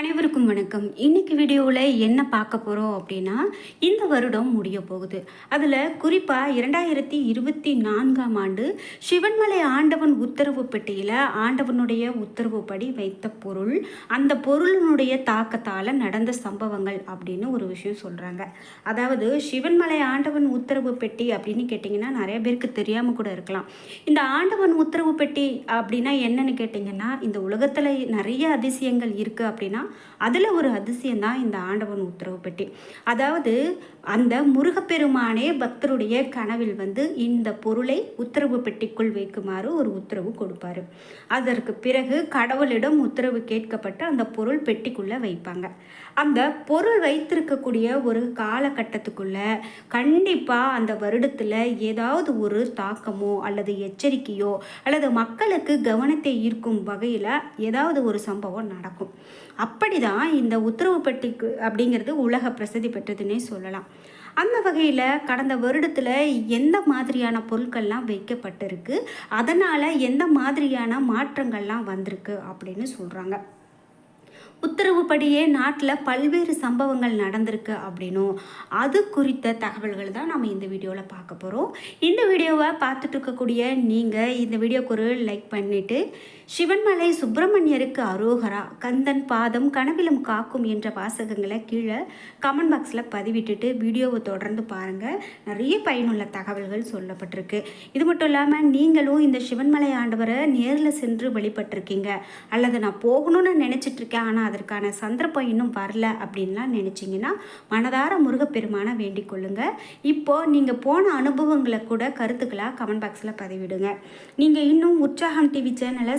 அனைவருக்கும் வணக்கம். இன்னைக்கு வீடியோவில் என்ன பார்க்க போகிறோம் அப்படின்னா இந்த வருடம் முடிய போகுது. அதில் குறிப்பாக இரண்டாயிரத்தி இருபத்தி நான்காம் ஆண்டு சிவன்மலை ஆண்டவன் உத்தரவு பெட்டியில் ஆண்டவனுடைய உத்தரவுப்படி வைத்த பொருள் அந்த பொருளினுடைய தாக்கத்தால் நடந்த சம்பவங்கள் அப்படின்னு ஒரு விஷயம் சொல்கிறாங்க அதாவது சிவன்மலை ஆண்டவன் உத்தரவு பெட்டி அப்படின்னு கேட்டிங்கன்னா நிறைய பேருக்கு தெரியாமல் கூட இருக்கலாம். இந்த ஆண்டவன் உத்தரவு பெட்டி அப்படின்னா என்னன்னு கேட்டிங்கன்னா இந்த உலகத்தில் நிறைய அதிசயங்கள் இருக்குது அப்படின்னா அதில் ஒரு அதிசயம் தான் இந்த ஆண்டவன் உத்தரவு பெட்டி. அதாவது அந்த முருகப்பெருமானே பக்தருடைய கனவில் வந்து இந்த பொருளை உத்தரவு பெட்டிக்குள் வைக்குமாறு ஒரு உத்தரவு கொடுப்பாரு. அதற்கு பிறகு கடவுளிடம் உத்தரவு கேட்கப்பட்டு அந்த பொருள் பெட்டிக்குள்ளே வைப்பாங்க. அந்த பொருள் வைத்திருக்கக்கூடிய ஒரு காலகட்டத்துக்குள்ளே கண்டிப்பாக அந்த வருடத்தில் ஏதாவது ஒரு தாக்கமோ அல்லது எச்சரிக்கையோ அல்லது மக்களுக்கு கவனத்தை ஈர்க்கும் வகையில் ஏதாவது ஒரு சம்பவம் நடக்கும். அப் அப்படி தான் இந்த உத்தரவு பெட்டிக்கு அப்படிங்கிறது உலக பிரசித்தி பெற்றதுன்னே சொல்லலாம். அந்த வகையில் கடந்த வருடத்தில் எந்த மாதிரியான பொருட்கள்லாம் வைக்கப்பட்டிருக்கு? அதனால் எந்த மாதிரியான மாற்றங்கள்லாம் வந்திருக்கு அப்படின்னு சொல்கிறாங்க உத்தரவுப்படியே நாட்டில் பல்வேறு சம்பவங்கள் நடந்திருக்கு அப்படின்னும் அது குறித்த தகவல்கள் தான் நம்ம இந்த வீடியோவில் பார்க்க போகிறோம் இந்த வீடியோவை பார்த்துட்டு இருக்கக்கூடிய நீங்கள் இந்த வீடியோக்கு ஒரு லைக் பண்ணிவிட்டு சிவன்மலை சுப்பிரமணியருக்கு அரோகரா கந்தன் பாதம் கனவிலும் காக்கும் என்ற வாசகங்களை கீழே கமெண்ட் பாக்ஸில் பதிவிட்டுட்டு வீடியோவை தொடர்ந்து பாருங்கள் நிறைய பயனுள்ள தகவல்கள் சொல்லப்பட்டிருக்கு. இது மட்டும் இல்லாமல் நீங்களும் இந்த சிவன்மலை ஆண்டவரை நேரில் சென்று வழிபட்டிருக்கீங்க. அல்லது நான் போகணும்னு நினச்சிட்ருக்கேன் ஆனால் அதற்கான சந்தர்ப்பம் இன்னும் வரல அப்படின்லாம் நினச்சிங்கன்னா மனதார முருகப்பெருமான வேண்டிக் கொள்ளுங்க. இப்போ நீங்கள் போன அனுபவங்களை கூட கருத்துக்களாக கமெண்ட் பாக்ஸில் பதிவிடுங்க. நீங்கள் இன்னும் உற்சாகம் டிவி சேனலை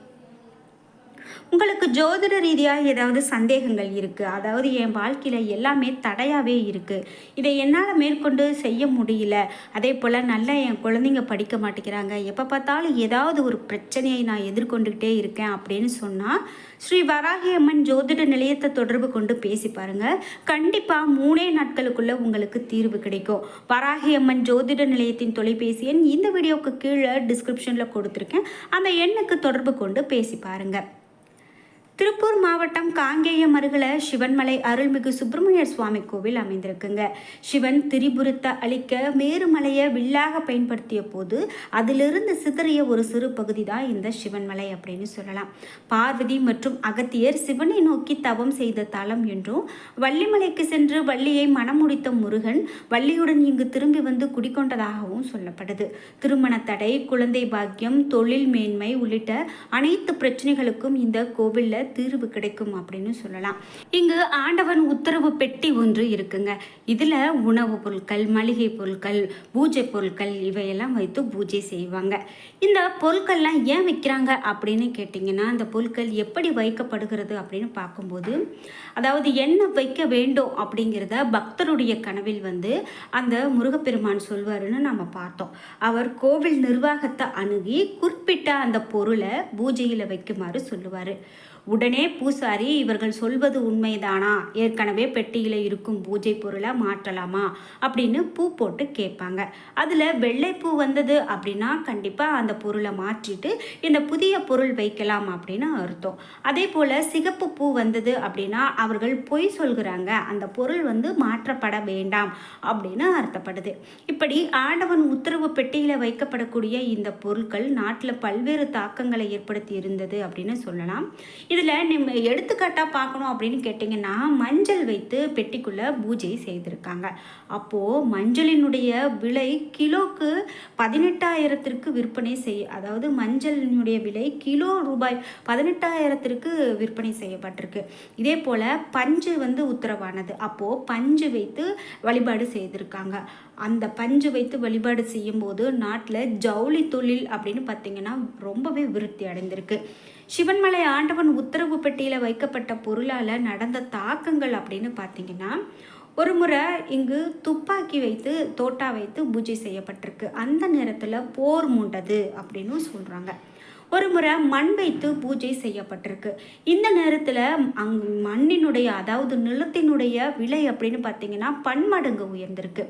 உங்களுக்கு ஜோதிட ரீதியாக ஏதாவது சந்தேகங்கள் இருக்குது அதாவது என் வாழ்க்கையில் எல்லாமே தடையாகவே இருக்குது இதை என்னால் மேற்கொண்டு செய்ய முடியல. அதே போல் நல்லா என் குழந்தைங்க படிக்க மாட்டேங்கிறாங்க. எப்போ பார்த்தாலும் ஏதாவது ஒரு பிரச்சனையை நான் எதிர்கொண்டுக்கிட்டே இருக்கேன் அப்படின்னு சொன்னால் ஸ்ரீ வராகி அம்மன் ஜோதிட நிலையத்தை தொடர்பு கொண்டு பேசி பாருங்கள் கண்டிப்பாக மூணே நாட்களுக்குள்ளே உங்களுக்கு தீர்வு கிடைக்கும். வராகி அம்மன் ஜோதிட நிலையத்தின் தொலைபேசி எண் இந்த வீடியோவுக்கு கீழே டிஸ்கிரிப்ஷனில் கொடுத்துருக்கேன். அந்த எண்ணுக்கு தொடர்பு கொண்டு பேசி பாருங்கள் திருப்பூர் மாவட்டம் காங்கேயம் அருகில் சிவன்மலை அருள்மிகு சுப்பிரமணியர் சுவாமி கோவில் அமைந்திருக்குங்க. சிவன் திரிபுரத்தை அழிக்க மேருமலையை வில்லாக பயன்படுத்திய போது அதிலிருந்து சிதறிய ஒரு சிறு பகுதி தான் இந்த சிவன்மலை அப்படின்னு சொல்லலாம். பார்வதி மற்றும் அகத்தியர் சிவனை நோக்கி தவம் செய்த தலம் என்றும் வள்ளிமலைக்கு சென்று வள்ளியை மணமுடித்த முருகன் வள்ளியுடன் இங்கு திரும்பி வந்து குடிக்கொண்டதாகவும் சொல்லப்படுது திருமண தடை குழந்தை பாக்கியம் தொழில் மேன்மை உள்ளிட்ட அனைத்து பிரச்சனைகளுக்கும் இந்த கோவிலில் தீர்வு கிடைக்கும் அப்படின்னு சொல்லலாம். இங்கு ஆண்டவன் உத்தரவு பெட்டி ஒன்று இருக்குங்க. இதில் உணவுப் பொருட்கள் மளிகை பொருட்கள் பூஜை பொருட்கள் இவையெல்லாம் வைத்து பூஜை செய்வாங்க. இந்த பொருட்கள்லாம் ஏன் வைக்கிறாங்க அப்படின்னு கேட்டிங்கன்னா அந்த பொருட்கள் எப்படி வைக்கப்படுகிறது அப்படின்னு பார்க்கும்போது அதாவது என்ன வைக்க வேண்டும் அப்படிங்கிறத பக்தருடைய கனவில் வந்து அந்த முருகப்பெருமான் சொல்வாருன்னு நம்ம பார்த்தோம். அவர் கோவில் நிர்வாகத்தை அணுகி குறிப்பிட்ட அந்த பொருளை பூஜையில் வைக்குமாறு சொல்லுவார். உடனே பூசாரி இவர்கள் சொல்வது உண்மைதானா? ஏற்கனவே பெட்டியில் இருக்கும் பூஜை பொருளை மாற்றலாமா? அப்படின்னு பூ போட்டு கேட்பாங்க. அதில் வெள்ளைப்பூ வந்தது அப்படின்னா கண்டிப்பாக அந்த பொருளை மாற்றிட்டு இந்த புதிய பொருள் வைக்கலாம் அப்படின்னு அர்த்தம். அதே போல் சிகப்பு பூ வந்தது அப்படின்னா அவர்கள் பொய் சொல்கிறாங்க. அந்த பொருள் வந்து மாற்றப்பட வேண்டாம் அப்படின்னு அர்த்தப்படுது. இப்படி ஆண்டவன் உத்தரவு பெட்டியில் வைக்கப்படக்கூடிய இந்த பொருட்கள் நாட்டில் பல்வேறு தாக்கங்களை ஏற்படுத்தி இருந்தது அப்படின்னு சொல்லலாம். இதில் நம்ம எடுத்துக்காட்டாக பார்க்கணும் அப்படின்னு கேட்டிங்கன்னா மஞ்சள் வைத்து பெட்டிக்குள்ளே பூஜை செய்திருக்காங்க. அப்போது மஞ்சளினுடைய விலை கிலோக்கு பதினெட்டாயிரத்திற்கு விற்பனை செய் அதாவது மஞ்சளினுடைய விலை கிலோ ரூபாய் பதினெட்டாயிரத்திற்கு விற்பனை செய்யப்பட்டிருக்கு. இதே போல் பஞ்சு வந்து உத்தரவானது. அப்போது பஞ்சு வைத்து வழிபாடு செய்திருக்காங்க. அந்த பஞ்சு வைத்து வழிபாடு செய்யும்போது நாட்டில் ஜவுளி தொழில் அப்படின்னு பார்த்திங்கன்னா ரொம்பவே விருத்தி அடைந்திருக்கு. சிவன்மலை ஆண்டவன் உத்தரவு பெட்டியில் வைக்கப்பட்ட பொருளால் நடந்த தாக்கங்கள் அப்படின்னு பார்த்தீங்கன்னா ஒரு முறை இங்கு துப்பாக்கி வைத்து தோட்டா வைத்து பூஜை செய்யப்பட்டிருக்கு. அந்த நேரத்தில் போர் மூண்டது அப்படின்னு சொல்கிறாங்க ஒரு முறை மண் வைத்து பூஜை செய்யப்பட்டிருக்கு. இந்த நேரத்தில் அங் மண்ணினுடைய அதாவது நிலத்தினுடைய விலை அப்படின்னு பார்த்தீங்கன்னா பன்மடங்கு உயர்ந்திருக்கு.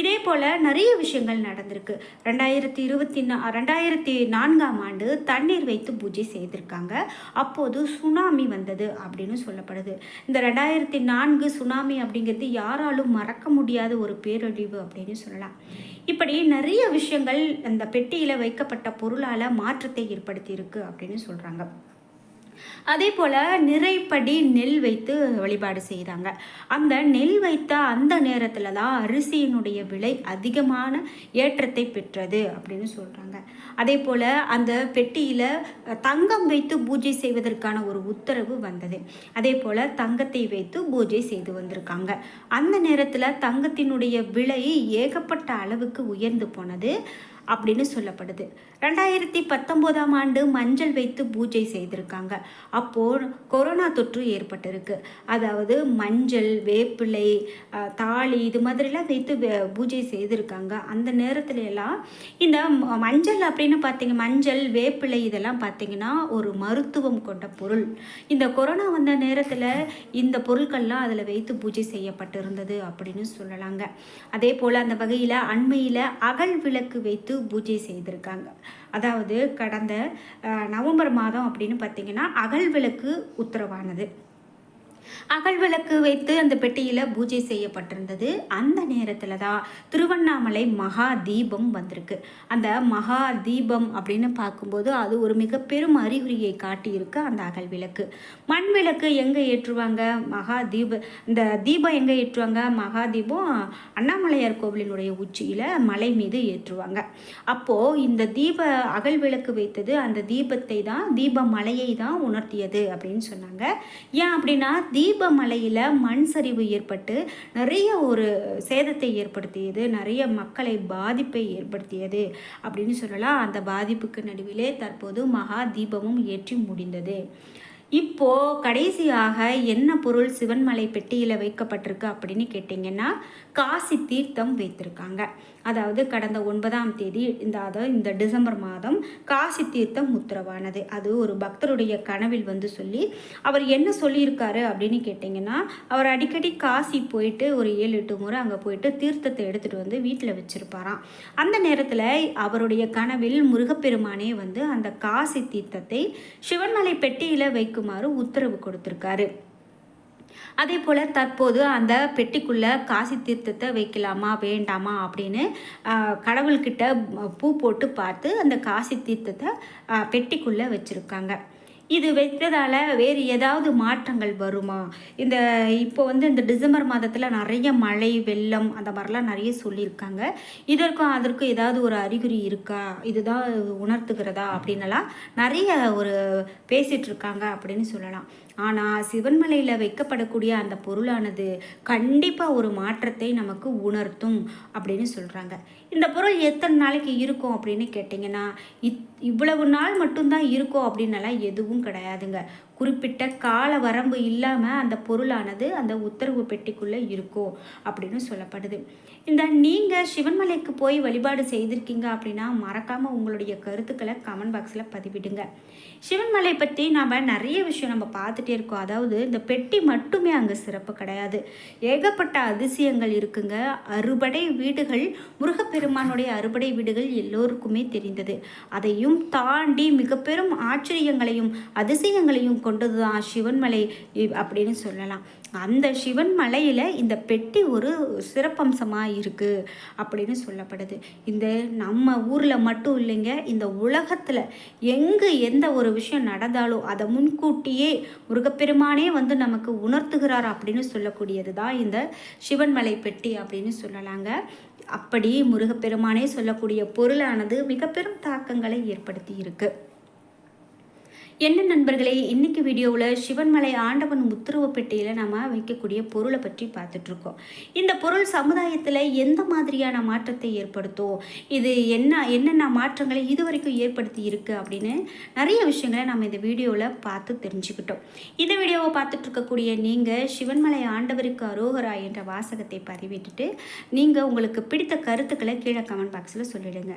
இதே போல் நிறைய விஷயங்கள் நடந்திருக்கு. ரெண்டாயிரத்தி இருபத்தி நா ரெண்டாயிரத்தி நான்காம் ஆண்டு தண்ணீர் வைத்து பூஜை செய்திருக்காங்க. அப்போது சுனாமி வந்தது அப்படின்னு சொல்லப்படுது. இந்த ரெண்டாயிரத்தி நான்கு சுனாமி அப்படிங்கிறது யாராலும் மறக்க முடியாத ஒரு பேரழிவு அப்படின்னு சொல்லலாம். இப்படி நிறைய விஷயங்கள் அந்த பெட்டியில் வைக்கப்பட்ட பொருளால் மாற்றத்தை ஏற்படுத்தியிருக்கு அப்படின்னு சொல்கிறாங்க அதே போல் நிறைப்படி நெல் வைத்து வழிபாடு செய்கிறாங்க அந்த நெல் வைத்த அந்த நேரத்தில் தான் அரிசியினுடைய விலை அதிகமான ஏற்றத்தை பெற்றது அப்படின்னு சொல்கிறாங்க அதே போல் அந்த பெட்டியில் தங்கம் வைத்து பூஜை செய்வதற்கான ஒரு உத்தரவு வந்தது. அதே போல் தங்கத்தை வைத்து பூஜை செய்து வந்திருக்காங்க. அந்த நேரத்தில் தங்கத்தினுடைய விலை ஏகப்பட்ட அளவுக்கு உயர்ந்து போனது. அப்படின்னு சொல்லப்படுது. ரெண்டாயிரத்தி பத்தொம்போதாம் ஆண்டு மஞ்சள் வைத்து பூஜை செய்திருக்காங்க. அப்போது கொரோனா தொற்று ஏற்பட்டிருக்கு. அதாவது மஞ்சள் வேப்பிலை தாலி இது மாதிரிலாம் வைத்து பூஜை செய்திருக்காங்க. அந்த நேரத்துல எல்லாம் இந்த மஞ்சள் அப்படின்னு பார்த்தீங்க மஞ்சள் வேப்பிலை இதெல்லாம் பார்த்தீங்கன்னா ஒரு மருத்துவம் கொண்ட பொருள். இந்த கொரோனா வந்த நேரத்தில் இந்த பொருட்கள்லாம் அதில் வைத்து பூஜை செய்யப்பட்டிருந்தது அப்படின்னு சொல்லலாங்க. அதே போல் அந்த வகையில் அண்மையில் அகல் விளக்கு வைத்து பூஜை செய்திருக்காங்க. அதாவது கடந்த நவம்பர் மாதம் அப்படின்னு பார்த்தீங்கன்னா அகல் விளக்கு உத்தரவானது. அகல் விளக்கு வைத்து அந்த பெட்டியில் பூஜை செய்யப்பட்டிருந்தது. அந்த நேரத்தில் தான் திருவண்ணாமலை மகா தீபம் வந்திருக்கு. அந்த மகா தீபம் அப்படின்னு பார்க்கும்போது அது ஒரு மிக பெரும் அறிகுறியை காட்டியிருக்கு அந்த அகல் விளக்கு. மண் விளக்கு எங்கே ஏற்றுவாங்க? மகா தீப இந்த தீபம் எங்கே ஏற்றுவாங்க? மகா தீபம் அண்ணாமலையார் கோவிலினுடைய உச்சியில் மலை மீது ஏற்றுவாங்க. அப்போது இந்த தீப அகல் விளக்கு வைத்தது அந்த தீபத்தை தான் தீப மலையை தான் உணர்த்தியது அப்படின்னு சொன்னாங்க. ஏன் அப்படின்னா தீபமலையில் மண் சரிவு ஏற்பட்டு நிறைய ஒரு சேதத்தை ஏற்படுத்தியது நிறைய மக்களை பாதிப்பை ஏற்படுத்தியது அப்படின்னு சொல்லலாம். அந்த பாதிப்புக்கு நடுவிலே தற்போது மகா தீபமும் ஏற்றி முடிந்தது. இப்போ கடைசியாக என்ன பொருள் சிவன்மலை பெட்டியில் வைக்கப்பட்டிருக்கு அப்படின்னு கேட்டிங்கன்னா காசி தீர்த்தம் வைத்திருக்காங்க. அதாவது கடந்த ஒன்பதாம் தேதி இந்த அதாவது இந்த டிசம்பர் மாதம் காசி தீர்த்தம் உத்தரவானது. அது ஒரு பக்தருடைய கனவில் வந்து சொல்லி அவர் என்ன சொல்லியிருக்காரு அப்படின்னு கேட்டிங்கன்னா அவர் அடிக்கடி காசி போயிட்டு ஒரு ஏழு எட்டு முறை அங்கே போயிட்டு தீர்த்தத்தை எடுத்துகிட்டு வந்து வீட்டில் வச்சுருப்பாராம். அந்த நேரத்தில் அவருடைய கனவில் முருகப்பெருமானே வந்து அந்த காசி தீர்த்தத்தை சிவன்மலை பெட்டியில் வைக்குமாறு உத்தரவு கொடுத்துருக்காரு. அதே போல் தற்போது அந்த பெட்டிக்குள்ளே காசி தீர்த்தத்தை வைக்கலாமா வேண்டாமா அப்படின்னு கடவுள்கிட்ட பூ போட்டு பார்த்து அந்த காசி தீர்த்தத்தை பெட்டிக்குள்ளே வச்சுருக்காங்க. இது வைத்ததால் வேறு ஏதாவது மாற்றங்கள் வருமா? இந்த இப்போ வந்து இந்த டிசம்பர் மாதத்தில் நிறைய மழை வெள்ளம் அந்த மாதிரிலாம் நிறைய சொல்லியிருக்காங்க. இதற்கும் அதற்கும் ஏதாவது ஒரு அறிகுறி இருக்கா? இதுதான் உணர்த்துகிறதா? அப்படின்னலாம் நிறைய ஒரு பேசிகிட்ருக்காங்க அப்படின்னு சொல்லலாம். ஆனால் சிவன்மலையில் வைக்கப்படக்கூடிய அந்த பொருளானது கண்டிப்பாக ஒரு மாற்றத்தை நமக்கு உணர்த்தும் அப்படின்னு சொல்கிறாங்க இந்த பொருள் எத்தனை நாளைக்கு இருக்கும் அப்படின்னு கேட்டிங்கன்னா இத் இவ்வளவு நாள் மட்டும்தான் இருக்கும் அப்படின்னலாம் எதுவும் கிடையாதுங்க. குறிப்பிட்ட கால வரம்பு இல்லாமல் அந்த பொருளானது அந்த உத்தரவு பெட்டிக்குள்ளே இருக்கும் அப்படின்னு சொல்லப்படுது. இந்த நீங்கள் சிவன்மலைக்கு போய் வழிபாடு செய்திருக்கீங்க அப்படின்னா மறக்காமல் உங்களுடைய கருத்துக்களை கமெண்ட் பாக்ஸில் பதிவிடுங்க. சிவன்மலை பற்றி நாம் நிறைய விஷயம் நம்ம பார்த்துட்டே இருக்கோம். அதாவது இந்த பெட்டி மட்டுமே அங்கே சிறப்பு கிடையாது. ஏகப்பட்ட அதிசயங்கள் இருக்குங்க. அறுபடை வீடுகள் முருகப்பெருமானுடைய அறுபடை வீடுகள் எல்லோருக்குமே தெரிந்தது. அதையும் தாண்டி மிக பெரும் ஆச்சரியங்களையும் அதிசயங்களையும் கொண்டது தான் சிவன்மலை அப்படின்னு சொல்லலாம். அந்த சிவன் மலையில் இந்த பெட்டி ஒரு சிறப்பம்சமாக இருக்குது அப்படின்னு சொல்லப்படுது. இந்த நம்ம ஊரில் மட்டும் இல்லைங்க இந்த உலகத்தில் எங்கே எந்த ஒரு விஷயம் நடந்தாலும் அதை முன்கூட்டியே முருகப்பெருமானே வந்து நமக்கு உணர்த்துகிறார் அப்படின்னு சொல்லக்கூடியது தான் இந்த சிவன்மலை பெட்டி அப்படின்னு சொல்லலாங்க. அப்படி முருகப்பெருமானே சொல்லக்கூடிய பொருளானது மிக பெரும் தாக்கங்களை ஏற்படுத்தி இருக்குது என்ன நண்பர்களே இன்றைக்கி வீடியோவில் சிவன்மலை ஆண்டவன் உத்தரவு பெட்டியில் நம்ம வைக்கக்கூடிய பொருளை பற்றி பார்த்துட்ருக்கோம் இந்த பொருள் சமுதாயத்தில் எந்த மாதிரியான மாற்றத்தை ஏற்படுத்தும்? இது என்ன என்னென்ன மாற்றங்களை இது வரைக்கும் ஏற்படுத்தி இருக்குது அப்படின்னு நிறைய விஷயங்களை நம்ம இந்த வீடியோவில் பார்த்து தெரிஞ்சுக்கிட்டோம். இந்த வீடியோவை பார்த்துட்ருக்கக்கூடிய நீங்கள் சிவன்மலை ஆண்டவருக்கு அரோகரா என்ற வாசகத்தை பதிவிட்டுட்டு நீங்கள் உங்களுக்கு பிடித்த கருத்துக்களை கீழே கமெண்ட் பாக்ஸில் சொல்லிடுங்க.